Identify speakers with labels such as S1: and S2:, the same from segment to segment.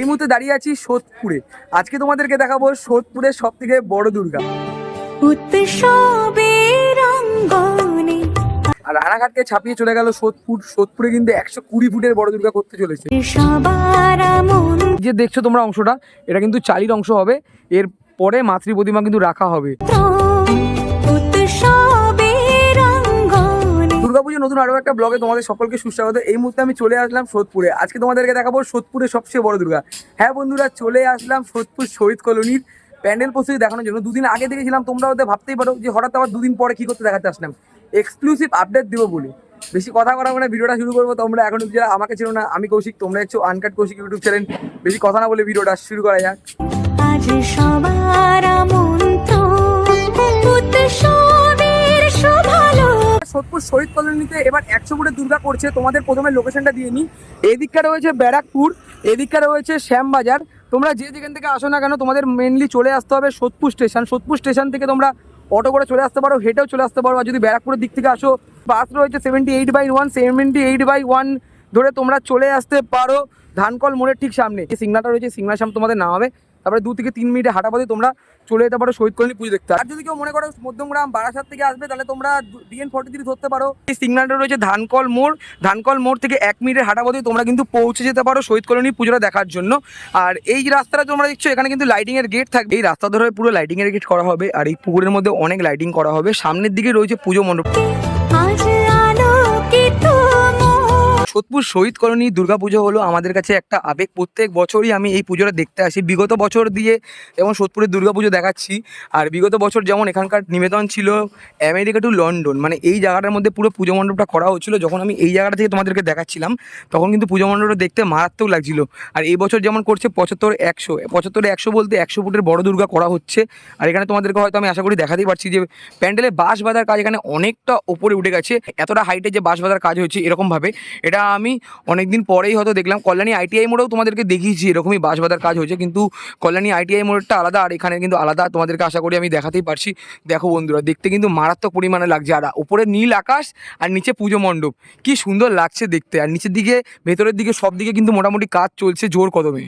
S1: এই মুহূর্তে দাঁড়িয়ে আছি সোদপুরে। আজকে তোমাদেরকে দেখাবো সোদপুরের সব থেকে বড় দুর্গা। আর রানাঘাটকে ছাপিয়ে চলে গেল সোদপুর। সোদপুরে কিন্তু একশো কুড়ি ফুটের বড় দুর্গা করতে চলেছে। যে দেখছ তোমরা অংশটা এটা কিন্তু চালির অংশ হবে। এর পরে মাতৃ প্রতিমা কিন্তু রাখা হবে।
S2: অঙ্গনে
S1: দুর্গাপুজোর নতুন আরও একটা ব্লগে তোমাদের সকলকে সুস্বাগত। এই মুহূর্তে আমি চলে আসলাম সোদপুরে। আজকে তোমাদেরকে দেখাবো সোদপুরের সবচেয়ে বড় দুর্গা। হ্যাঁ বন্ধুরা, চলে আসলাম সোদপুর শহীদ কলোনির প্যান্ডেল প্রস্তুতি দেখানোর জন্য। দুদিন আগে দেখেছিলাম, তোমরা ওদের ভাবতেই পারো যে হঠাৎ আবার দুদিন পরে কি করতে দেখাতে আসলাম। এক্সক্লুসিভ আপডেট দেবো বলে। বেশি কথা করা মানে ভিডিওটা শুরু করব। তোমরা এখন যারা আমাকে ছিল না, আমি কৌশিক, তোমরা একটু আনকাট কৌশিক ইউটিউব চ্যানেল বেশি কথা না বলে ভিডিওটা শুরু করা যাক।
S2: সবার
S1: সোদপুর শহীদ কলোনিতে এবার একশো ফুটের দুর্গা করছে। তোমাদের প্রথমে লোকেশনটা দিয়ে নিই। এদিকটা রয়েছে ব্যারাকপুর এদিকটা রয়েছে শ্যামবাজার। তোমরা যে যেখান থেকে আসো না কেন, তোমাদের মেনলি চলে আসতে হবে সোদপুর স্টেশন সোদপুর স্টেশন থেকে তোমরা অটো করে চলে আসতে পারো হেঁটেও চলে আসতে পারো। আর যদি ব্যারাকপুরের দিক থেকে আসো বাস রয়েছে seventy eight by one seventy eight by one ধরে তোমরা চলে আসতে পারো। ধানকল মোড়ের ঠিক সামনে। যে সিগনালটা রয়েছে সিগনাল সামনে তোমাদের নামাবে। তারপরে দু থেকে তিন মিনিটে হাঁটা পথে তোমরা চলে যেতে পারো শহীদ কলোনি পুজো দেখতে। আর যদি কেউ মনে করো মধ্যমগ্রাম বারাসাত থেকে আসবে, তাহলে তোমরা ডিএন ফর্টি থ্রি ধরতে পারো। এই সিগনালটা রয়েছে ধানকল মোড়। ধানকল মোড় থেকে এক মিনিটের হাঁটা পথে তোমরা কিন্তু পৌঁছে যেতে পারো শহীদ কলোনি পুজোটা দেখার জন্য। আর এই রাস্তাটা তোমরা দেখছ, এখানে কিন্তু লাইটিং এর গেট থাকবে। এই রাস্তা ধরে পুরো লাইটিং এর গেট করা হবে। আর এই পুকুরের মধ্যে অনেক লাইটিং করা হবে। সামনের দিকে রয়েছে পুজো মণ্ডপ। সোদপুর শহীদ কলোনি দুর্গাপুজো হলো আমাদের কাছে একটা আবেগ। প্রত্যেক বছরই আমি এই পুজোটা দেখতে আসি। বিগত বছর দিয়ে যেমন সোদপুরের দুর্গাপুজো দেখাচ্ছি। আর বিগত বছর যেমন এখানকার নিবেদন ছিল আমেরিকা টু লন্ডন মানে এই জায়গাটার মধ্যে পুরো পুজো মণ্ডপটা করা হচ্ছিল। যখন আমি এই জায়গাটা থেকে তোমাদেরকে দেখাচ্ছিলাম, তখন কিন্তু পুজো মণ্ডপটা দেখতে মারাত্মক লাগছিল। আর এই বছর যেমন করছে পঁচাত্তর একশো। পঁচাত্তরে একশো বলতে একশো ফুটের বড় দুর্গা করা হচ্ছে। আর এখানে তোমাদেরকে হয়তো আমি আশা করি দেখাতেই পারছি যে প্যান্ডেলে বাঁশ বাঁধার কাজ এখানে অনেকটা ওপরে উঠে গেছে। এতটা হাইটে যে বাঁশ বাঁধার কাজ হচ্ছে এরকমভাবে। এটা আমি অনেকদিন পরেই হয়তো দেখলাম। কল্যাণী আইটিআই মোড়েও তোমাদেরকে দেখিয়েছি, এরকমই বাঁশ বাঁধার কাজ হয়েছে। কিন্তু কল্যাণী আইটিআই মোড়টা আলাদা, আর এখানে কিন্তু আলাদা তোমাদেরকে আশা করি আমি দেখাতেই পারছি। দেখো বন্ধুরা, দেখতে কিন্তু মারাত্মক পরিমাণে লাগছে। আর উপরে নীল আকাশ, আর নিচে পুজো মণ্ডপ। কি সুন্দর লাগছে দেখতে। আর নিচের দিকে, ভেতরের দিকে সব দিকে কিন্তু মোটামুটি কাজ চলছে জোর কদমে।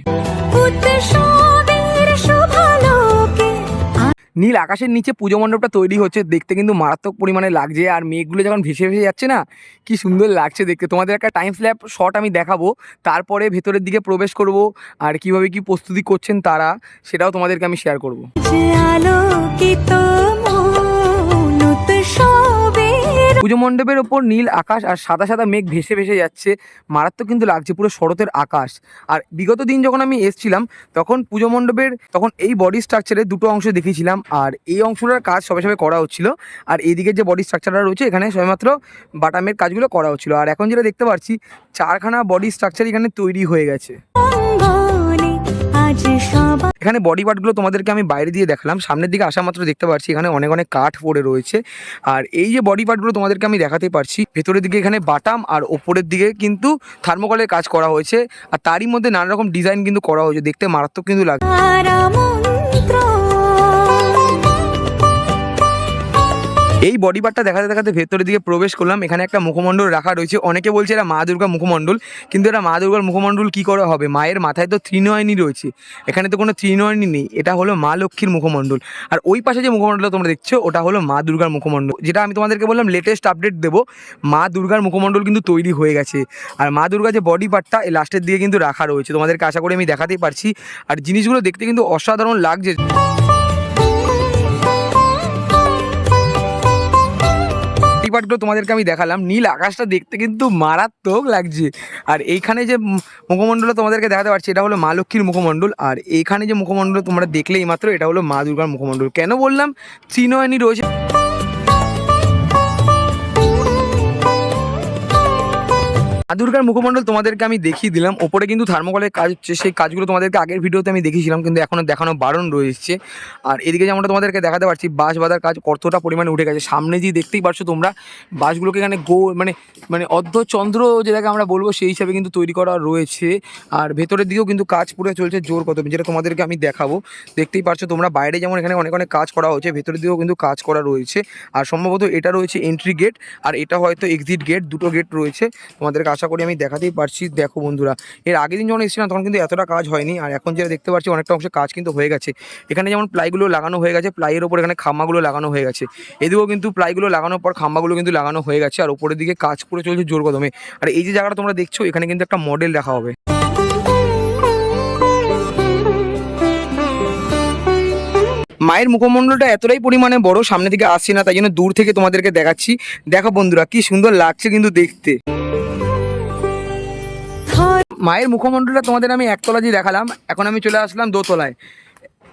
S1: নীল আকাশের নিচে পুজো মণ্ডপটা তৈরি হচ্ছে। দেখতে কিন্তু মারাত্মক পরিমাণে লাগছে। আর মেঘগুলো যখন ভেসে ভেসে যাচ্ছে না, কি সুন্দর লাগছে দেখতে। তোমাদের একটা টাইম স্ল্যাপ শট আমি দেখাবো। তারপরে ভেতরের দিকে প্রবেশ করব আর কীভাবে কি প্রস্তুতি করছেন তারা, সেটাও তোমাদেরকে আমি শেয়ার করব। পুজো মণ্ডপের ওপর নীল আকাশ আর সাদা সাদা মেঘ ভেসে ভেসে যাচ্ছে। মারাত্মক কিন্তু লাগছে পুরো শরতের আকাশ। আর বিগত দিন যখন আমি এসছিলাম, তখন পুজো মণ্ডপের, তখন এই বডি স্ট্রাকচারে দুটো অংশ দেখিয়েছিলাম। আর এই অংশটার কাজ সবে সবে করা হচ্ছিল। আর এইদিকে যে বডি স্ট্রাকচারটা রয়েছে, এখানে সবেমাত্র বাটামের কাজগুলো করা হচ্ছিল। আর এখন যেটা দেখতে পাচ্ছি, চারখানা বডি স্ট্রাকচার এখানে তৈরি হয়ে গেছে। এখানে বডি পার্টগুলো তোমাদেরকে আমি বাইরে দিয়ে দেখলাম। সামনের দিকে আসা মাত্র দেখতে পাচ্ছি এখানে অনেক অনেক কাঠ পড়ে রয়েছে। আর এই যে বডি পার্টগুলো তোমাদেরকে আমি দেখাতে পারছি ভেতরের দিকে এখানে বাটাম আর ওপরের দিকে কিন্তু থার্মোকলের কাজ করা হয়েছে। আর তারই মধ্যে নানা রকম ডিজাইন কিন্তু করা হয়েছে দেখতে মারাত্মক কিন্তু লাগে এই বডি পার্টটা দেখাতে দেখাতে ভেতরের দিকে প্রবেশ করলাম। এখানে একটা মুখমণ্ডল রাখা রয়েছে। অনেকে বলছে এটা মা দুর্গা মুখমণ্ডল, কিন্তু এটা মা দুর্গার মুখমণ্ডল কি করে হবে? মায়ের মাথায় তো ত্রিনয়নী রয়েছে। এখানে তো কোনো ত্রিনয়নী নেই। এটা হলো মা লক্ষ্মীর মুখমণ্ডল। আর ওই পাশে যে মুখমণ্ডলটা তোমরা দেখছ, ওটা হলো মা দুর্গার মুখমণ্ডল। যেটা আমি তোমাদেরকে বললাম লেটেস্ট আপডেট দেবো। মা দুর্গার মুখমণ্ডল কিন্তু তৈরি হয়ে গেছে। আর মা দুর্গা যে বডি পার্টটা এই লাস্টের দিকে কিন্তু রাখা রয়েছে। তোমাদেরকে আশা করি আমি দেখাতেই পারছি। আর জিনিসগুলো দেখতে কিন্তু অসাধারণ লাগছে। এই পার্টগুলো তোমাদেরকে আমি দেখালাম। নীল আকাশটা দেখতে কিন্তু মারাত্মক লাগছে। আর এইখানে যে মুখমণ্ডল তোমাদেরকে দেখাতে পারছি, এটা হলো মা লক্ষ্মীর মুখমণ্ডল। আর এইখানে যে মুখমণ্ডল তোমরা দেখলেই মাত্র এটা হলো মা দুর্গার মুখমণ্ডল। কেন বললাম? ত্রিনয়নী রয়েছে। দুর্গার মুখমণ্ডল তোমাদেরকে আমি দেখিয়ে দিলাম। ওপরে কিন্তু থার্মোকলের কাজ হচ্ছে, সেই কাজগুলো তোমাদেরকে আগের ভিডিওতে আমি দেখিয়েছিলাম, কিন্তু এখনও দেখানো বারণ রয়েছে। আর এদিকে যেমনটা তোমাদেরকে দেখাতে পারছি, বাঁশ বাঁধার কাজ কতটা পরিমাণে উঠে গেছে। সামনে যে দেখতেই পারছ তোমরা, বাঁশগুলোকে এখানে গো মানে মানে অর্ধচন্দ্র যেটাকে আমরা বলব, সেই হিসাবে কিন্তু তৈরি করা রয়েছে। আর ভেতরের দিকেও কিন্তু কাজ পুরো চলছে জোর কত যেটা তোমাদেরকে আমি দেখাবো। দেখতেই পারছ তোমরা, বাইরে যেমন এখানে অনেক অনেক কাজ করা হয়েছে ভেতরের দিকেও কিন্তু কাজ করা রয়েছে। আর সম্ভবত এটা রয়েছে এন্ট্রি গেট আর এটা হয়তো এক্সিট গেট দুটো গেট রয়েছে। তোমাদেরকে আশা করি আমি দেখাতেই পারছি। দেখো বন্ধুরা, এর আগের দিন যখন এসেছিলাম তখন কিন্তু এতটা কাজ হয়নি, আর এখন যেটা দেখতে পাচ্ছি অনেকটা অংশে কাজ কিন্তু হয়ে গেছে। এখানে যেমন প্লাইগুলো লাগানো হয়ে গেছে, প্লাইয়ের ওপর এখানে খাম্বাগুলো লাগানো হয়ে গেছে। এদিকেও কিন্তু প্লাইগুলো লাগানোর পর খাম্বাগুলো কিন্তু লাগানো হয়ে গেছে, আর উপরের দিকে কাজ করে চলছে জোর কদমে। আর এই যে জায়গাটা তোমরা দেখছ, এখানে কিন্তু একটা মডেল রাখা হবে। মায়ের মুখমণ্ডলটা এতটাই পরিমাণে বড়, সামনে থেকে আসছে না, তাই জন্য দূর থেকে তোমাদেরকে দেখাচ্ছি। দেখো বন্ধুরা, কি সুন্দর লাগছে কিন্তু দেখতে। মায়ের মুখমণ্ডলটা তোমাদের আমি একতলা দিয়ে দেখালাম। এখন আমি চলে আসলাম দোতলায়।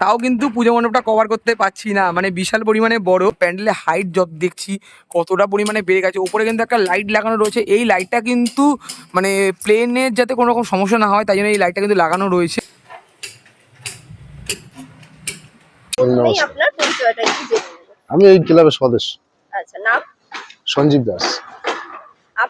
S1: তাও কিন্তু পুজো মণ্ডপটা কভার করতে পারছি না। মানে বিশাল পরিমাণে বড়। প্যান্ডেলের হাইট যত দেখছি কতটা পরিমাণে বেড়ে গেছে। ওপরে কিন্তু একটা লাইট লাগানো রয়েছে। এই লাইটটা কিন্তু মানে প্লেনের যাতে কোনো রকম সমস্যা না হয় তাই জন্য এই লাইটটা কিন্তু লাগানো রয়েছে।
S3: আমি এই ক্লাবের সদস্য।
S4: আচ্ছা নাম?
S3: সঞ্জীব দাস।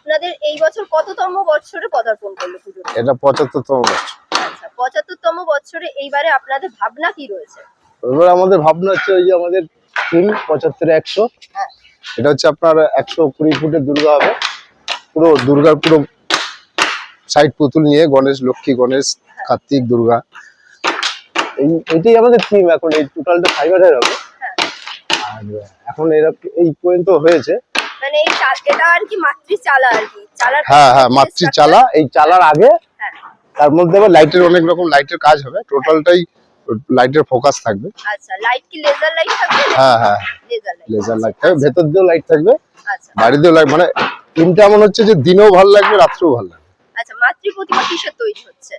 S4: আপনাদের এই বছর কততম বছরে পদার্পণ করল পুজো
S3: এটা পঁচাত্তরতম বছর।
S4: আচ্ছা পঁচাত্তরতম বছরে এইবারে আপনাদের ভাবনা কি রয়েছে?
S3: এবার আমাদের ভাবনা হচ্ছে ওই যে আমাদের টিম পঁচাত্তর একশো।
S4: হ্যাঁ।
S3: এটা হচ্ছে আপনার একশো কুড়ি ফুটের দুর্গা হবে। পুরো দুর্গার পুরো সাইড পুতুল নিয়ে গণেশ লক্ষ্মী গণেশ কার্তিক দুর্গা। এই এটাই আমাদের থিম এখন এই টোটালটা ফাইবারের হবে।
S4: হ্যাঁ।
S3: আর এখন এরা এই পর্যন্ত হয়েছে।
S4: মানে এটা আর কি মাতৃ চালা আর কি। চালার
S3: হ্যাঁ হ্যাঁ মাতৃ চালা এই চালার আগে।
S4: হ্যাঁ।
S3: তার মধ্যে আবার লাইটের অনেক রকম লাইটের কাজ হবে। টোটালটাই লাইটের ফোকাস থাকবে।
S4: আচ্ছা লাইট কি লেজার লাইট থাকবে?
S3: হ্যাঁ হ্যাঁ।
S4: লেজার লাইট
S3: লেজার লাইট থাকবে। ভেতর দিয়েও লাইট থাকবে।
S4: আচ্ছা।
S3: বাইরে দিয়েও লাইট মানে তিনটা এমন হচ্ছে যে দিনেও ভালো লাগবে রাত্রেও ভালো লাগবে।
S4: আচ্ছা মাতৃ প্রতিমা কিসের তৈরি হচ্ছে?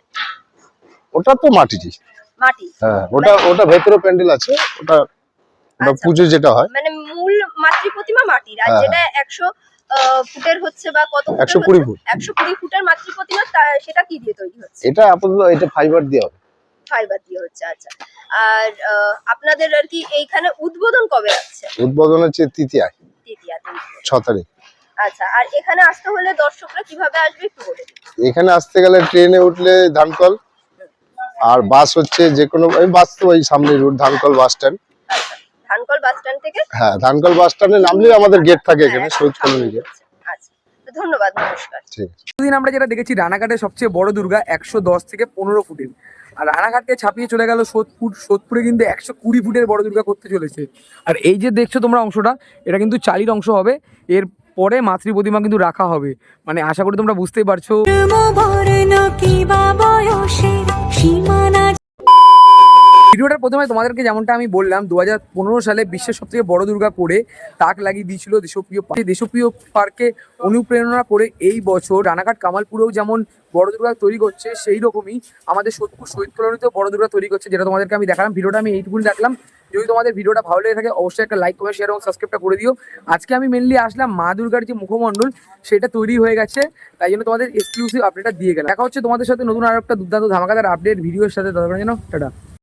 S3: ওটা তো মাটিরই।
S4: মাটি।
S3: হ্যাঁ ওটা ওটা ভেতরে প্যান্ডেল আছে। ওটা ওটা
S4: আচ্ছা।
S3: পুজো যেটা হয়।
S4: মানে মাতৃ প্রতিমা মাটির আর
S3: হ্যাঁ,
S4: যেটা একশো ফুটের হচ্ছে বা কত
S3: একশো কুড়ি ফুট।
S4: একশো কুড়ি ফুটের মাতৃ প্রতিমা সেটা কি দিয়ে তৈরি হচ্ছে?
S3: এটা আপাতত এটা ফাইবার দিয়ে হবে।
S4: ফাইবার দিয়ে হচ্ছে আচ্ছা। আর আপনাদের আর কি এইখানে উদ্বোধন কবে আছে?
S3: উদ্বোধন হচ্ছে তৃতীয়ায়
S4: তৃতীয়াতে
S3: ছ তারিখ।
S4: আচ্ছা আর এখানে আসতে হলে দর্শকরা কীভাবে আসবে একটু বলে
S3: এখানে আসতে গেলে ট্রেনে উঠলে ধানকল আর বাস হচ্ছে যে কোনো বাস তো ওই সামনে route Dhankal bus stand
S4: Dhankal bus stand থেকে?
S3: হ্যাঁ ধানকল বাস স্ট্যান্ডে নামলেই আমাদের গেট থাকে এখানে
S4: হ্যাঁ,
S3: শহীদ
S4: সামনে
S3: কলোনি গেট।
S4: আচ্ছা। ধন্যবাদ নমস্কার।
S3: ঠিক
S1: আমরা যেটা দেখেছি রানাঘাটের সবচেয়ে বড় দুর্গা একশো দশ থেকে পনেরো ফুটের। আর রানাঘাটকে ছাপিয়ে চলে গেল সোদপুর সোদপুরে কিন্তু একশো কুড়ি ফুটের বড় দুর্গা করতে চলেছে। আর এই যে দেখছ তোমরা অংশটা এটা কিন্তু চালির অংশ হবে। এর পরে মাতৃ প্রতিমা কিন্তু রাখা হবে। মানে আশা করি তোমরা বুঝতেই পারছ।
S2: সীমানা
S1: ভিডিওটার প্রথমে তোমাদেরকে যেমনটা আমি বললাম দু হাজার পনেরো সালে বিশ্বের সবথেকে বড় দুর্গা করে তাক লাগিয়ে দিয়েছিল দেশপ্রিয়। দেশপ্রিয় পার্কে অনুপ্রেরণা করে এই বছর রানাঘাট কামালপুরেও যেমন বড় দুর্গা তৈরি করছে, সেই রকমই আমাদের সোদপুর শহীদ কলোনিতেও বড় দুর্গা তৈরি করছে, যেটা তোমাদেরকে আমি দেখালাম। ভিডিওটা আমি এইটুকুনি রাখলাম। যদি তোমাদের ভিডিওটা ভালো লেগে থাকে, অবশ্যই একটা লাইক কমেন্ট শেয়ার এবং সাবস্ক্রাইবটা করে দিও। আজকে আমি মেনলি আসলাম মা দুর্গার যে মুখমণ্ডল, সেটা তৈরি হয়ে গেছে। তাই জন্য তোমাদের এক্সক্লুসিভ আপডেটটা দিয়ে গেলাম। দেখা হচ্ছে তোমাদের সাথে নতুন আর একটা দুর্দান্ত ধামাকাদার আপডেট ভিডিওর সাথে। ততক্ষণের জন্য টাটা।